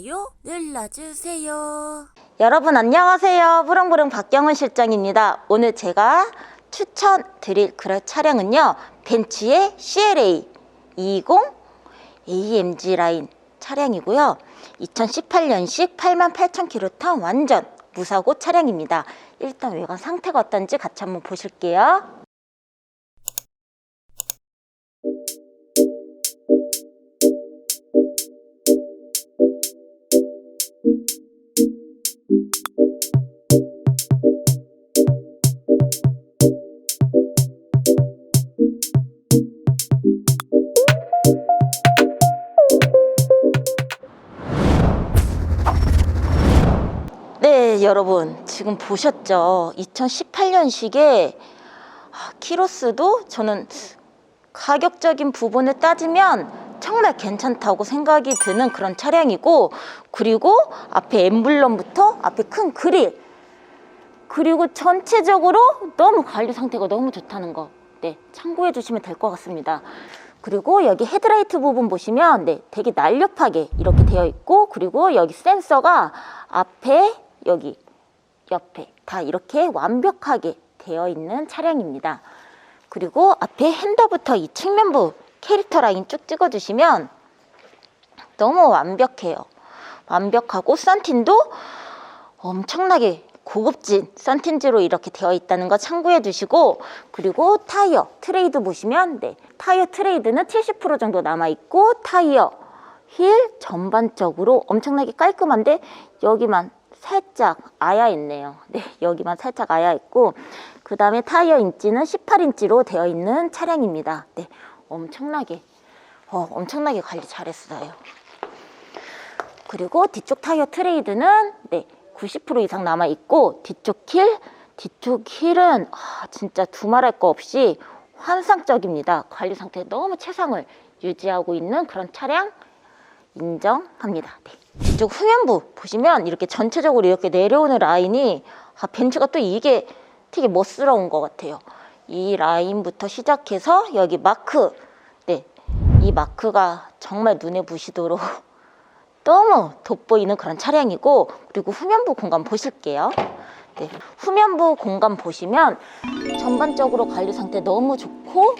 좋아요 눌러주세요. 여러분 안녕하세요. 부릉부릉 박경은 실장입니다. 오늘 제가 추천드릴 그럴 차량은요. 벤츠의 CLA 20 AMG 라인 차량이고요. 2018년식 88,000km 탄 완전 무사고 차량입니다. 일단 외관 상태가 어떤지 같이 한번 보실게요. 여러분 지금 보셨죠? 2018년식에 아, 키로수도 저는 가격적인 부분을 따지면 정말 괜찮다고 생각이 드는 그런 차량이고 그리고 앞에 엠블럼부터 앞에 큰 그릴 그리고 전체적으로 너무 관리 상태가 너무 좋다는 거 네, 참고해 주시면 될 것 같습니다. 그리고 여기 헤드라이트 부분 보시면 네, 되게 날렵하게 이렇게 되어 있고 그리고 여기 센서가 앞에 여기 옆에 다 이렇게 완벽하게 되어 있는 차량입니다. 그리고 앞에 핸더부터 이 측면부 캐릭터 라인 쭉 찍어주시면 너무 완벽해요. 완벽하고 썬틴도 엄청나게 고급진 썬틴지로 이렇게 되어 있다는 거 참고해 주시고 그리고 타이어 트레이드 보시면 네 타이어 트레이드는 70% 정도 남아 있고 타이어 휠 전반적으로 엄청나게 깔끔한데 여기만 살짝 아야 있네요. 네 여기만 살짝 아야 있고 그 다음에 타이어 인치는 18인치로 되어 있는 차량입니다. 네 엄청나게 어, 엄청나게 관리 잘했어요. 그리고 뒤쪽 타이어 트레이드는 네, 90% 이상 남아 있고 뒤쪽 힐 뒤쪽 힐은 아, 진짜 두말할 거 없이 환상적입니다. 관리 상태 너무 최상을 유지하고 있는 그런 차량 인정합니다. 네. 뒤쪽 후면부 보시면 이렇게 전체적으로 이렇게 내려오는 라인이 아, 벤츠가 또 이게 되게 멋스러운 것 같아요. 이 라인부터 시작해서 여기 마크, 네, 이 마크가 정말 눈에 부시도록 너무 돋보이는 그런 차량이고 그리고 후면부 공간 보실게요. 네, 후면부 공간 보시면 전반적으로 관리 상태 너무 좋고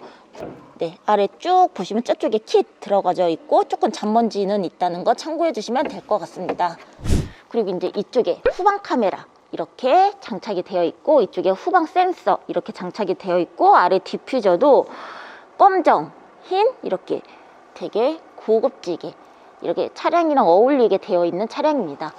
네, 아래 쭉 보시면 저쪽에 킷 들어가져 있고 조금 잔먼지는 있다는 거 참고해 주시면 될 것 같습니다. 그리고 이제 이쪽에 후방 카메라 이렇게 장착이 되어 있고 이쪽에 후방 센서 이렇게 장착이 되어 있고 아래 디퓨저도 검정, 흰 이렇게 되게 고급지게 이렇게 차량이랑 어울리게 되어 있는 차량입니다.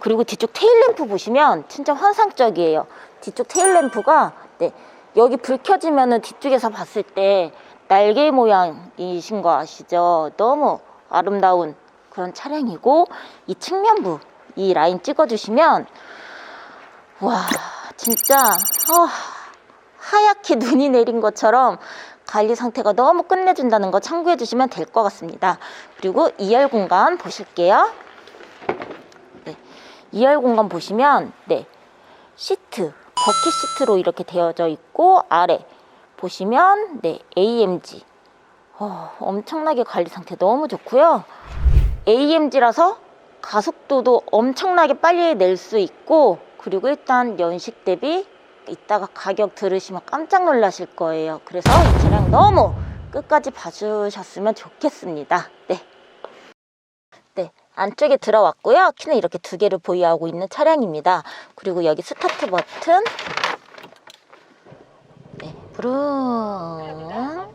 그리고 뒤쪽 테일램프 보시면 진짜 환상적이에요. 뒤쪽 테일램프가 네, 여기 불 켜지면은 뒤쪽에서 봤을 때 날개 모양이신 거 아시죠? 너무 아름다운 그런 차량이고 이 측면부 이 라인 찍어주시면 와 진짜 어, 하얗게 눈이 내린 것처럼 관리 상태가 너무 끝내준다는 거 참고해 주시면 될 것 같습니다. 그리고 2열 공간 보실게요. 네, 2열 공간 보시면 네 시트 버킷 시트로 이렇게 되어져 있고 아래 보시면 네 AMG 어, 엄청나게 관리 상태 너무 좋고요. AMG라서 가속도도 엄청나게 빨리 낼 수 있고 그리고 일단 연식 대비 이따가 가격 들으시면 깜짝 놀라실 거예요. 그래서 이 차량 너무 끝까지 봐주셨으면 좋겠습니다. 네. 네. 안쪽에 들어왔고요. 키는 이렇게 두 개를 보유하고 있는 차량입니다. 그리고 여기 스타트 버튼. 네. 부릉.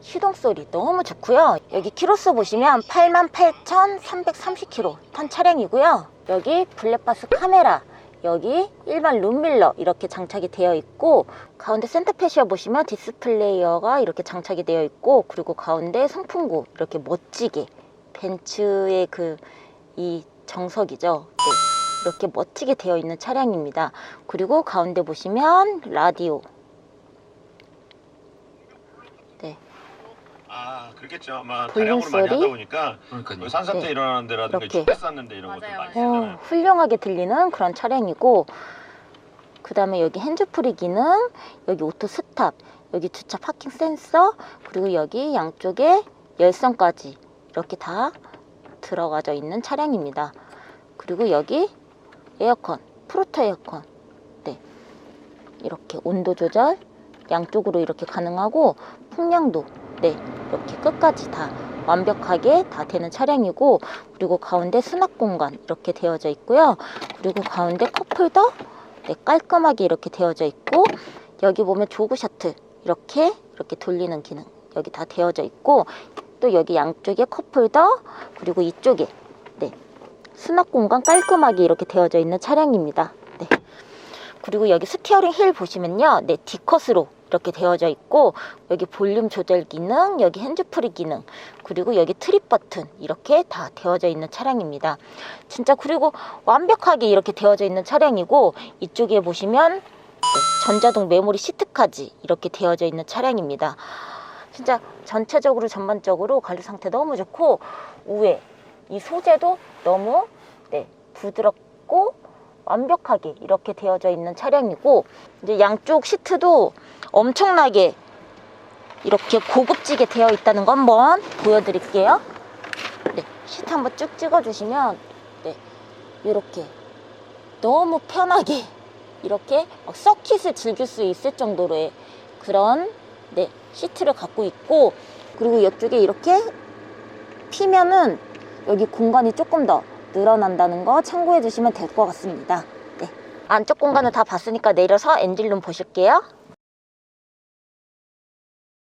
시동 소리 너무 좋고요. 여기 키로수 보시면 88,330km 탄 차량이고요. 여기 블랙바스 카메라, 여기 일반 룸밀러 이렇게 장착이 되어 있고 가운데 센터페시아 보시면 디스플레이어가 이렇게 장착이 되어 있고 그리고 가운데 송풍구 이렇게 멋지게 벤츠의 그 이 정석이죠. 네. 이렇게 멋지게 되어 있는 차량입니다. 그리고 가운데 보시면 라디오 아 그렇겠죠. 아마 다량으로 많이 소리? 하다 보니까 그러니까요. 산사태 네. 일어나는 데라든가 이렇게. 집회 쌓는 데 이런 것도 맞아요, 많이 맞아요. 어, 쓰잖아요. 훌륭하게 들리는 그런 차량이고 그 다음에 여기 핸즈프리 기능 여기 오토 스탑 여기 주차 파킹 센서 그리고 여기 양쪽에 열선까지 이렇게 다 들어가져 있는 차량입니다. 그리고 여기 에어컨, 프로토 에어컨. 네. 이렇게 온도 조절 양쪽으로 이렇게 가능하고 풍량도 네. 이렇게 끝까지 다 완벽하게 다 되는 차량이고 그리고 가운데 수납 공간 이렇게 되어져 있고요. 그리고 가운데 컵홀더 네, 깔끔하게 이렇게 되어져 있고 여기 보면 조그 셔틀 이렇게 이렇게 돌리는 기능 여기 다 되어져 있고 또 여기 양쪽에 컵홀더 그리고 이쪽에 네 수납 공간 깔끔하게 이렇게 되어져 있는 차량입니다. 네. 그리고 여기 스티어링 힐 보시면요. 네, D컷으로 이렇게 되어져 있고 여기 볼륨 조절 기능, 여기 핸즈프리 기능, 그리고 여기 트립 버튼 이렇게 다 되어져 있는 차량입니다. 진짜 그리고 완벽하게 이렇게 되어져 있는 차량이고 이쪽에 보시면 네, 전자동 메모리 시트까지 이렇게 되어져 있는 차량입니다. 진짜 전체적으로 전반적으로 관리 상태 너무 좋고 우에 이 소재도 너무 네, 부드럽고 완벽하게 이렇게 되어져 있는 차량이고 이제 양쪽 시트도 엄청나게 이렇게 고급지게 되어 있다는 거 한번 보여드릴게요. 네, 시트 한번 쭉 찍어주시면 네, 이렇게 너무 편하게 이렇게 막 서킷을 즐길 수 있을 정도로의 그런 네, 시트를 갖고 있고 그리고 이쪽에 이렇게 피면은 여기 공간이 조금 더 늘어난다는 거 참고해 주시면 될 것 같습니다. 네. 안쪽 공간을 다 봤으니까 내려서 엔진룸 보실게요.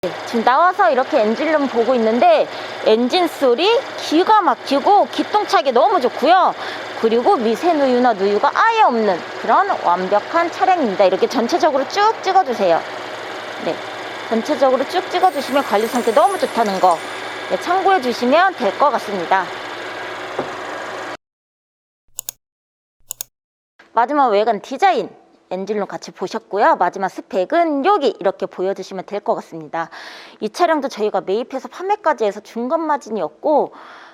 네, 지금 나와서 이렇게 엔진룸 보고 있는데 엔진 소리 기가 막히고 기똥차게 너무 좋고요. 그리고 미세 누유나 누유가 아예 없는 그런 완벽한 차량입니다. 이렇게 전체적으로 쭉 찍어주세요. 네, 전체적으로 쭉 찍어주시면 관리 상태 너무 좋다는 거 네, 참고해 주시면 될 것 같습니다. 마지막 외관 디자인 엔진룸 같이 보셨고요. 마지막 스펙은 여기 이렇게 보여주시면 될 것 같습니다. 이 차량도 저희가 매입해서 판매까지 해서 중간 마진이었고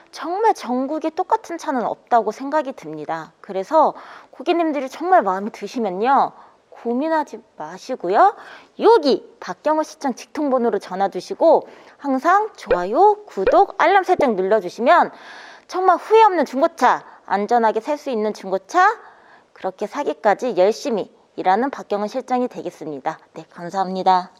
정말 전국에 똑같은 차는 없다고 생각이 듭니다. 그래서 고객님들이 정말 마음에 드시면요. 고민하지 마시고요. 여기 박경호 시청 직통번호로 전화 주시고 항상 좋아요, 구독, 알람 설정 눌러주시면 정말 후회 없는 중고차, 안전하게 살 수 있는 중고차 그렇게 사기까지 열심히 일하는 박경은 실장이 되겠습니다. 네, 감사합니다.